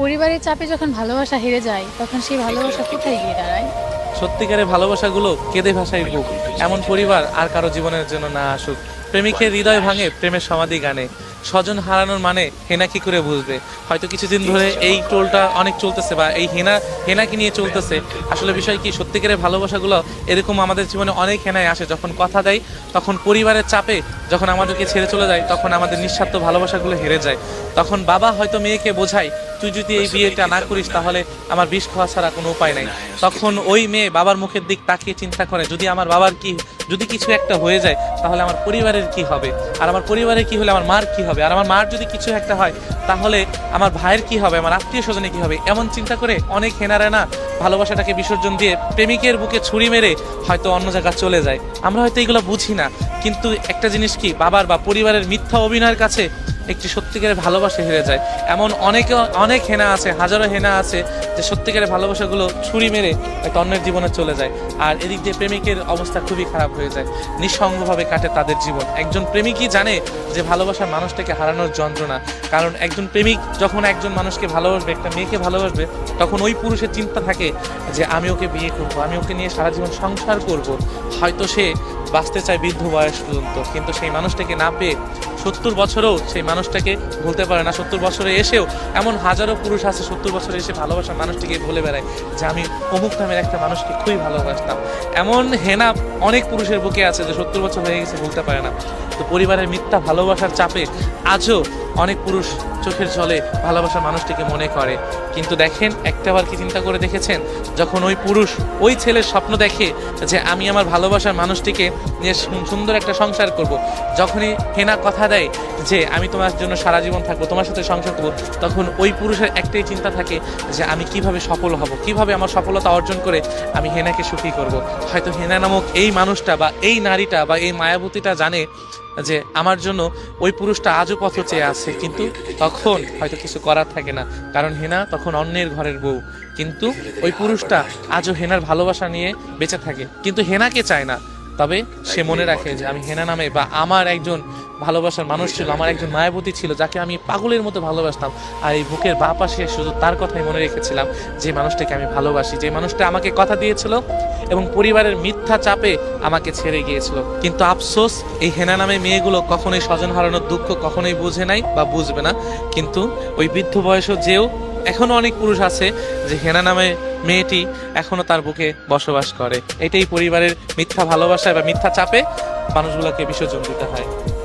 পরিবারের চাপে যখন ভালোবাসা হেরে যায়, তখন সেই ভালোবাসা কোথায় গিয়ে দাঁড়ায়? সত্যিকারের ভালোবাসাগুলো কেঁদে ভাষায় বুক। এমন পরিবার আর কারও জীবনের জন্য না আসুক। প্রেমিকের হৃদয় ভাঙে প্রেমের সমাধি গানে। স্বজন হারানোর মানে হেনা কি করে বুঝবে? হয়তো কিছুদিন ধরে এই টোলটা অনেক চলতেছে বা এই হেনা, হেনাকে নিয়ে চলতেছে। আসলে বিষয় কি, সত্যিকারের ভালোবাসাগুলো এরকম আমাদের জীবনে অনেক হেনায় আসে। যখন কথা দেয়, তখন পরিবারের চাপে যখন আমাদেরকে ছেড়ে চলে যায়, তখন আমাদের নিঃস্বার্থ ভালোবাসাগুলো হেরে যায়। তখন বাবা হয়তো মেয়েকে বোঝায় তুই যদি এই বিয়েটা না করিস তাহলে আমার বিষ খাওয়া ছাড়া কোনো উপায় নাই। তখন ওই মেয়ে বাবার মুখের দিক তাকিয়ে চিন্তা করে, যদি আমার বাবার কি, যদি কিছু একটা হয়ে যায়, তাহলে আমার পরিবারের কি হবে? আর আমার পরিবারের কি হলে আমার মার কি হবে? আর আমার মার যদি কিছু একটা হয়, তাহলে আমার ভাইয়ের কি হবে? আমার আত্মীয় স্বজনে কি হবে? এমন চিন্তা করে অনেক হেনারে না ভালোবাসাটাকে বিসর্জন দিয়ে প্রেমিকের বুকে ছুরি মেরে হয়তো অন্য জায়গায় চলে যায়। আমরা হয়তো এগুলো বুঝি না, কিন্তু একটা জিনিস কি, বাবার বা পরিবারের মিথ্যা অভিনয়ের কাছে একটি সত্যিকারের ভালোবাসা হেরে যায়। এমন অনেকে, অনেক হেনা আছে, হাজারো হেনা আছে, যে সত্যিকারের ভালোবাসাগুলো ছুরি মেরে একটা অন্যের জীবনে চলে যায়। আর এদিক দিয়ে প্রেমিকের অবস্থা খুবই খারাপ হয়ে যায়। নিঃসঙ্গভাবে কাটে তাদের জীবন। একজন প্রেমিকই জানে যে ভালোবাসার মানুষটাকে হারানোর যন্ত্রণা। কারণ একজন প্রেমিক যখন একজন মানুষকে ভালোবাসবে, একটা মেয়েকে ভালোবাসবে, তখন ওই পুরুষের চিন্তা থাকে যে আমি ওকে বিয়ে করব, আমি ওকে নিয়ে সারা জীবন সংসার করব। হয়তো সে বাঁচতে চায় বৃদ্ধ বয়স পর্যন্ত, কিন্তু সেই মানুষটাকে না পেয়ে সত্তর বছরেও সেই মানুষটাকে ভুলতে পারে না। সত্তর বছরে এসেও এমন হাজারো পুরুষ আছে, সত্তর বছরে এসে ভালোবাসা মানুষটিকে ভুলে বেড়ায়, যে আমি অমুক নামের একটা মানুষকে খুবই ভালোবাসতাম। এমন হেনা অনেক পুরুষের বুকে আছে যে সত্তর বছর হয়ে গেছে, ভুলতে পারে না। তো পরিবারের মিথ্যা ভালোবাসার চাপে আজও অনেক পুরুষ চোখের জলে ভালোবাসার মানুষটিকে মনে করে কিন্তু দেখেন একটা একটাবার কি চিন্তা করে দেখেছেন যখন ওই পুরুষ ওই ছেলের স্বপ্ন দেখে যে আমি আমার ভালোবাসার মানুষটিকে নিয়ে সুন্দর একটা সংসার করব। যখনই হেনা কথা দেয় যে আমি তোমার জন্য সারা জীবন থাকব, তোমার সাথে সংসার করব, তখন ওই পুরুষের একটাই চিন্তা থাকে যে আমি কীভাবে সফল হব, কীভাবে আমার সফলতা অর্জন করে আমি হেনাকে সুখী করব। হয়তো হেনা নামক এই মানুষটা বা এই নারীটা বা এই মায়াবতীটা জানে যে আমার জন্য ওই পুরুষটা আজও পথ চেয়ে আছে, কিন্তু তখন হয়তো কিছু করার থাকে না। কারণ হেনা তখন অন্যের ঘরের বউ, কিন্তু ওই পুরুষটা আজও হেনার ভালোবাসা নিয়ে বেঁচে থাকে। কিন্তু হেনাকে চায় না। তবে সে মনে রাখে যে আমি হেনা নামে বা আমার একজন ভালোবাসার মানুষ ছিল, আমার একজন মায়াবতী ছিল যাকে আমি পাগলের মতো ভালোবাসতাম। আর এই বুকের বা পাশে শুধু তার কথাই মনে রেখেছিলাম, যে মানুষটাকে আমি ভালোবাসি, যে মানুষটা আমাকে কথা দিয়েছিল এবং পরিবারের মিথ্যা চাপে আমাকে ছেড়ে গিয়েছিল। কিন্তু আফসোস, এই হেনা নামে মেয়েগুলো কখনোই স্বজন হারানোর দুঃখ কখনোই বুঝে নাই বা বুঝবে না। কিন্তু ওই বৃদ্ধ বয়সও যেও এখনও অনেক পুরুষ আছে যে হেনা নামে মেয়েটি এখনও তার বুকে বসবাস করে। এটাই পরিবারের মিথ্যা ভালোবাসায় বা মিথ্যা চাপে মানুষগুলোকে বিসর্জন দিতে হয়।